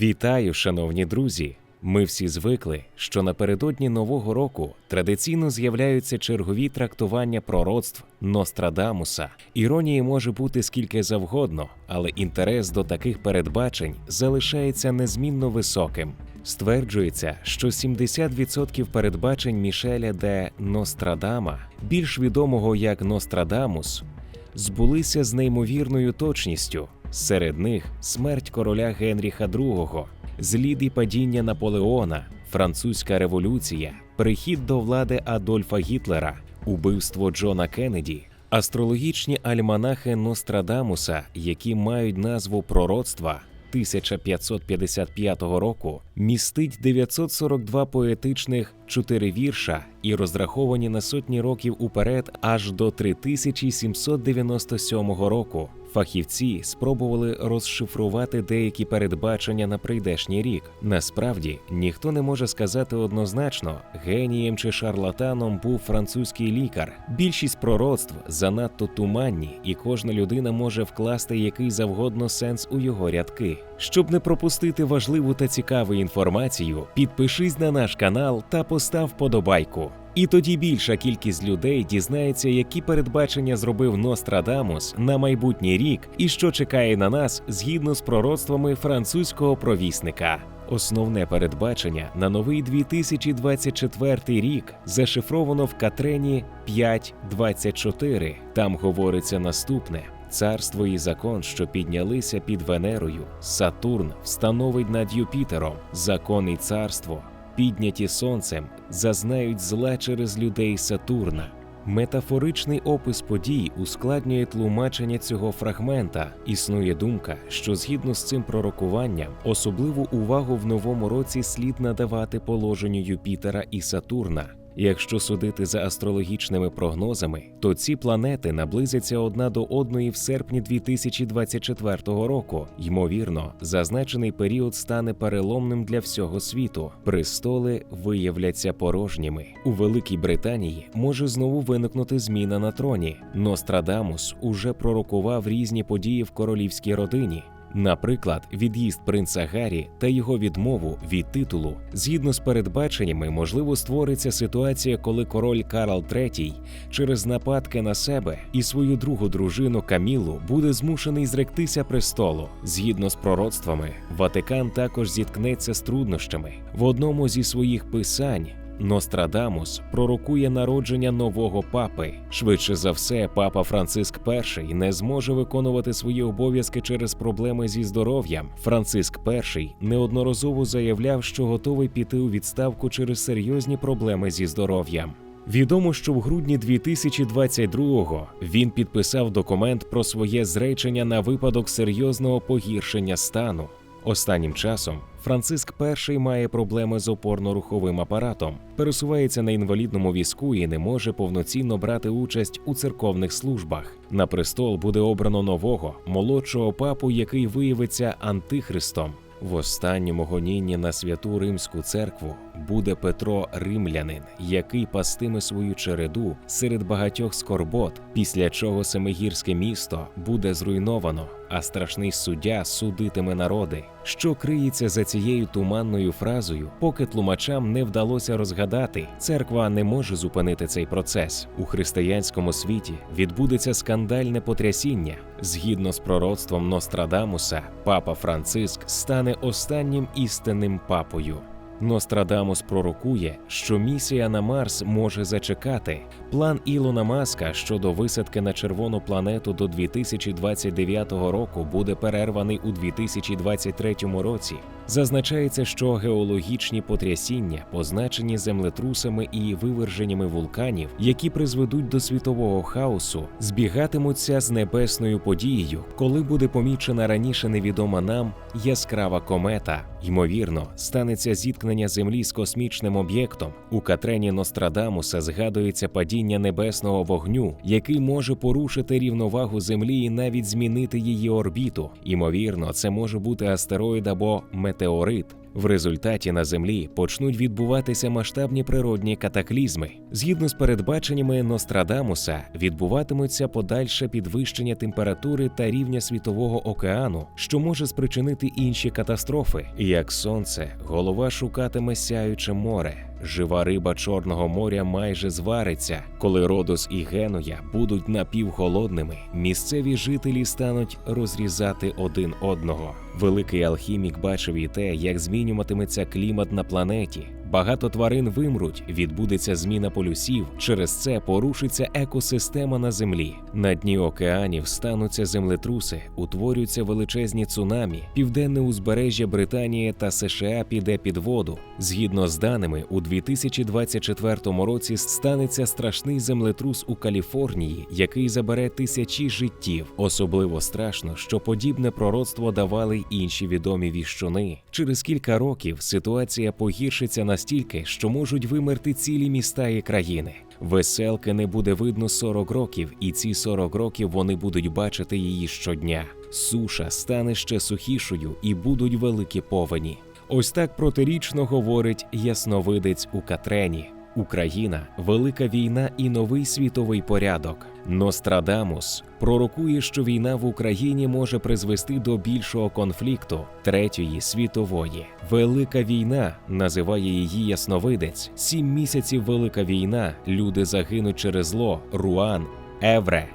Вітаю, шановні друзі! Ми всі звикли, що напередодні нового року традиційно з'являються чергові трактування пророцтв Нострадамуса. Іронії може бути скільки завгодно, але інтерес до таких передбачень залишається незмінно високим. Стверджується, що 70% передбачень Мішеля де Нострадама, більш відомого як Нострадамус, збулися з неймовірною точністю. Серед них смерть короля Генріха II, і падіння Наполеона, французька революція, прихід до влади Адольфа Гітлера, убивство Джона Кеннеді, астрологічні альманахи Нострадамуса, які мають назву пророцтва. 1555 року містить 942 поетичних чотири вірша і розраховані на сотні років уперед аж до 3797 року. Фахівці спробували розшифрувати деякі передбачення на прийдешній рік. Насправді ніхто не може сказати однозначно, генієм чи шарлатаном був французький лікар. Більшість пророцтв занадто туманні, і кожна людина може вкласти який завгодно сенс у його рядки. Щоб не пропустити важливу та цікаву інформацію, підпишись на наш канал та постав вподобайку. І тоді більша кількість людей дізнається, які передбачення зробив Нострадамус на майбутній рік і що чекає на нас згідно з пророцтвами французького провісника. Основне передбачення на новий 2024 рік зашифровано в Катрені 5.24. Там говориться наступне. Царство і закон, що піднялися під Венерою, Сатурн встановить над Юпітером, закон і царство, підняті сонцем, зазнають зла через людей Сатурна. Метафоричний опис подій ускладнює тлумачення цього фрагмента. Існує думка, що згідно з цим пророкуванням особливу увагу в новому році слід надавати положенню Юпітера і Сатурна. Якщо судити за астрологічними прогнозами, то ці планети наблизяться одна до одної в серпні 2024 року. Ймовірно, зазначений період стане переломним для всього світу. Престоли виявляться порожніми. У Великій Британії може знову виникнути зміна на троні. Нострадамус уже пророкував різні події в королівській родині. Наприклад, від'їзд принца Гаррі та його відмову від титулу, згідно з передбаченнями, можливо створиться ситуація, коли король Карл III через нападки на себе і свою другу дружину Камілу буде змушений зректися престолу. Згідно з пророцтвами, Ватикан також зіткнеться з труднощами в одному зі своїх писань. Нострадамус пророкує народження нового папи. Швидше за все, папа Франциск І не зможе виконувати свої обов'язки через проблеми зі здоров'ям. Франциск І неодноразово заявляв, що готовий піти у відставку через серйозні проблеми зі здоров'ям. Відомо, що в грудні 2022-го він підписав документ про своє зречення на випадок серйозного погіршення стану. Останнім часом Франциск І має проблеми з опорно-руховим апаратом, пересувається на інвалідному візку і не може повноцінно брати участь у церковних службах. На престол буде обрано нового молодшого папу, який виявиться антихристом. В останньому гонінні на святу римську церкву буде Петро Римлянин, який пастиме свою череду серед багатьох скорбот, після чого семигірське місто буде зруйновано, а страшний суддя судитиме народи. Що криється за цією туманною фразою, поки тлумачам не вдалося розгадати, церква не може зупинити цей процес. У християнському світі відбудеться скандальне потрясіння. Згідно з пророцтвом Нострадамуса, папа Франциск стане останнім істинним папою. Нострадамус пророкує, що місія на Марс може зачекати. План Ілона Маска щодо висадки на червону планету до 2029 року буде перерваний у 2023 році. Зазначається, що геологічні потрясіння, позначені землетрусами і виверженнями вулканів, які призведуть до світового хаосу, збігатимуться з небесною подією, коли буде помічена раніше невідома нам яскрава комета. Ймовірно, станеться зіткнення Землі з космічним об'єктом. У Катрені Нострадамуса згадується падіння небесного вогню, який може порушити рівновагу Землі і навіть змінити її орбіту. Ймовірно, це може бути астероїд або метеорит. В результаті на землі почнуть відбуватися масштабні природні катаклізми. Згідно з передбаченнями Нострадамуса, відбуватиметься подальше підвищення температури та рівня світового океану, що може спричинити інші катастрофи. Як сонце, голова шукатиме сяюче море. Жива риба Чорного моря майже звариться. Коли Родос і Генуя будуть напівголодними, місцеві жителі стануть розрізати один одного. Великий алхімік бачив і те, як змінюватиметься клімат на планеті. Багато тварин вимруть, відбудеться зміна полюсів. Через це порушиться екосистема на землі. На дні океанів стануться землетруси, утворюються величезні цунамі. Південне узбережжя Британії та США піде під воду. Згідно з даними, у 2024 році станеться страшний землетрус у Каліфорнії, який забере тисячі життів. Особливо страшно, що подібне пророцтво давали інші відомі віщуни. Через кілька років ситуація погіршиться настільки, що можуть вимерти цілі міста і країни. Веселки не буде видно 40 років, і ці 40 років вони будуть бачити її щодня. Суша стане ще сухішою і будуть великі повені. Ось так протирічно говорить ясновидець у Катрені. Україна, велика війна і новий світовий порядок. Нострадамус пророкує, що війна в Україні може призвести до більшого конфлікту третьої світової. Велика війна називає її ясновидець. Сім місяців велика війна. Люди загинуть через зло. Руан, Евре.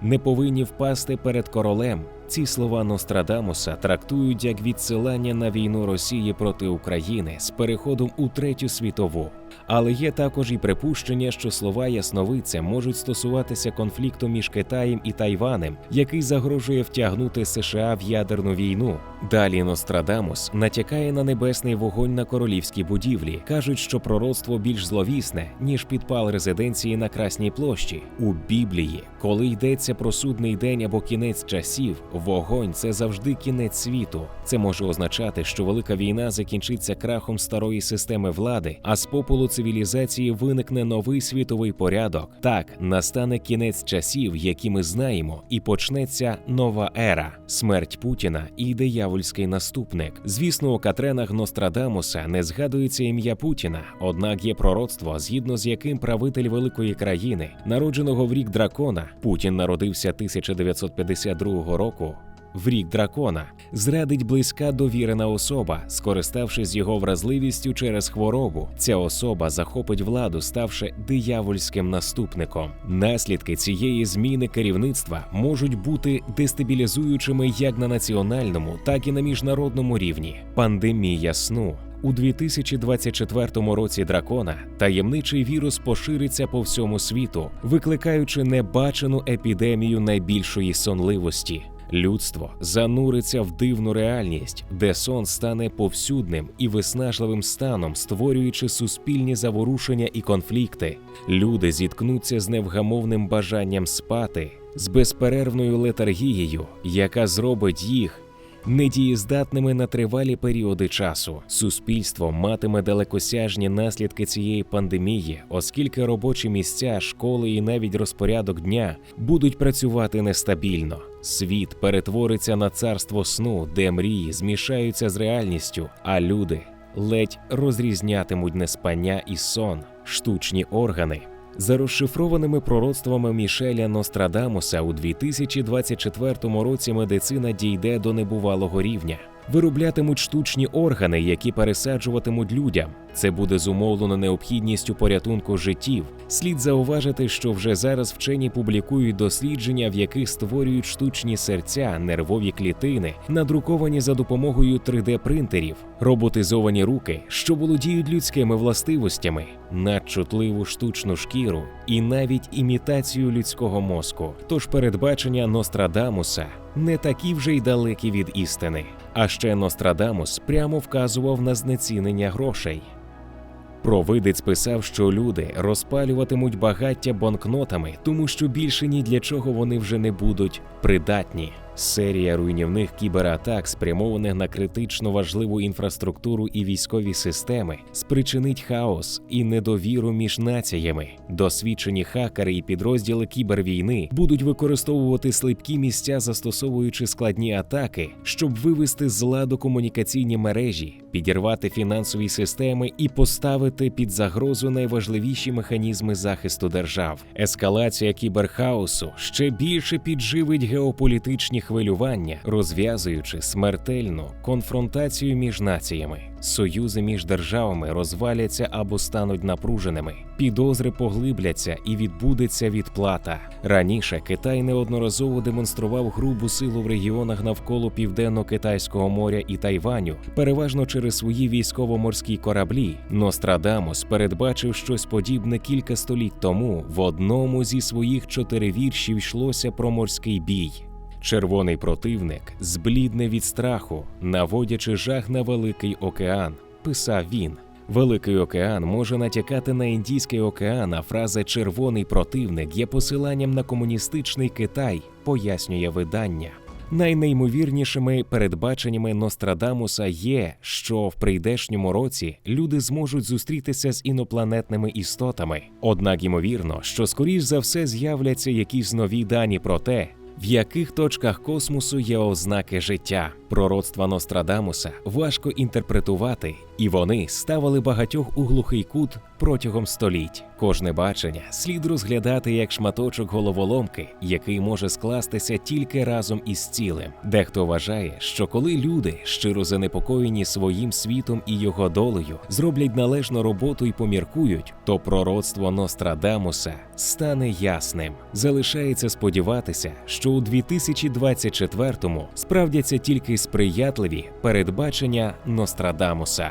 Не повинні впасти перед королем. Ці слова Нострадамуса трактують як відсилання на війну Росії проти України з переходом у третю світову. Але є також і припущення, що слова ясновидця можуть стосуватися конфлікту між Китаєм і Тайванем, який загрожує втягнути США в ядерну війну. Далі Нострадамус натякає на небесний вогонь на королівській будівлі. кажуть, що пророцтво більш зловісне ніж підпал резиденції на Красній площі. У Біблії, коли йдеться про судний день або кінець часів, вогонь це завжди кінець світу. Це може означати, що велика війна закінчиться крахом старої системи влади, а з попелу цивілізації виникне новий світовий порядок. Так настане кінець часів, які ми знаємо, і почнеться нова ера, смерть Путіна і диявольський наступник. Звісно, у Катренах Нострадамуса не згадується ім'я Путіна, однак є пророцтво, згідно з яким правитель великої країни, народженого в рік дракона, Путін народився 1952 року. В рік дракона зрадить близька довірена особа, скориставшись його вразливістю через хворобу. Ця особа захопить владу, ставши диявольським наступником. Наслідки цієї зміни керівництва можуть бути дестабілізуючими як на національному, так і на міжнародному рівні. Пандемія сну. У 2024 році дракона таємничий вірус пошириться по всьому світу, викликаючи небачену епідемію найбільшої сонливості. Людство зануриться в дивну реальність, де сон стане повсюдним і виснажливим станом, створюючи суспільні заворушення і конфлікти. Люди зіткнуться з невгамовним бажанням спати, з безперервною летаргією, яка зробить їх недієздатними на тривалі періоди часу. Суспільство матиме далекосяжні наслідки цієї пандемії, оскільки робочі місця, школи і навіть розпорядок дня будуть працювати нестабільно. Світ перетвориться на царство сну, де мрії змішаються з реальністю, а люди ледь розрізнятимуть неспання і сон, штучні органи. За розшифрованими пророцтвами Мішеля Нострадамуса у 2024 році медицина дійде до небувалого рівня. Вироблятимуть штучні органи, які пересаджуватимуть людям. Це буде зумовлено необхідністю порятунку життів. Слід зауважити, що вже зараз вчені публікують дослідження, в яких створюють штучні серця, нервові клітини, надруковані за допомогою 3D-принтерів, роботизовані руки, що володіють людськими властивостями, надчутливу штучну шкіру і навіть імітацію людського мозку. Тож передбачення Нострадамуса не такі вже й далекі від істини. А ще Нострадамус прямо вказував на знецінення грошей. Провидець писав, що люди розпалюватимуть багаття банкнотами, тому що більше ні для чого вони вже не будуть придатні. Серія руйнівних кібератак, спрямованих на критично важливу інфраструктуру і військові системи, спричинить хаос і недовіру між націями. Досвідчені хакери і підрозділи кібервійни будуть використовувати слабкі місця, застосовуючи складні атаки, щоб вивести з ладу комунікаційні мережі, підірвати фінансові системи і поставити під загрозу найважливіші механізми захисту держав. Ескалація кіберхаосу ще більше підживить геополітичні хвилювання, розв'язуючи смертельну конфронтацію між націями. Союзи між державами розваляться або стануть напруженими. Підозри поглибляться і відбудеться відплата. Раніше Китай неодноразово демонстрував грубу силу в регіонах навколо південно-китайського моря і Тайваню, переважно через свої військово-морські кораблі. Нострадамус передбачив щось подібне кілька століть тому. В одному зі своїх чотири віршів йшлося про морський бій. Червоний противник зблідне від страху, наводячи жах на Великий океан, писав він. Великий океан може натякати на Індійський океан, а фраза червоний противник є посиланням на комуністичний Китай, пояснює видання. Найнеймовірнішими передбаченнями Нострадамуса є, що в прийдешньому році люди зможуть зустрітися з інопланетними істотами. Однак ймовірно, що скоріш за все з'являться якісь нові дані про те, в яких точках космосу є ознаки життя. Пророцтва Нострадамуса важко інтерпретувати, і вони ставили багатьох у глухий кут протягом століть. Кожне бачення слід розглядати як шматочок головоломки, який може скластися тільки разом із цілим. Дехто вважає, що коли люди, щиро занепокоєні своїм світом і його долею, зроблять належну роботу і поміркують, то пророцтво Нострадамуса стане ясним. Залишається сподіватися, що у 2024-му справдяться тільки сприятливі передбачення Нострадамуса.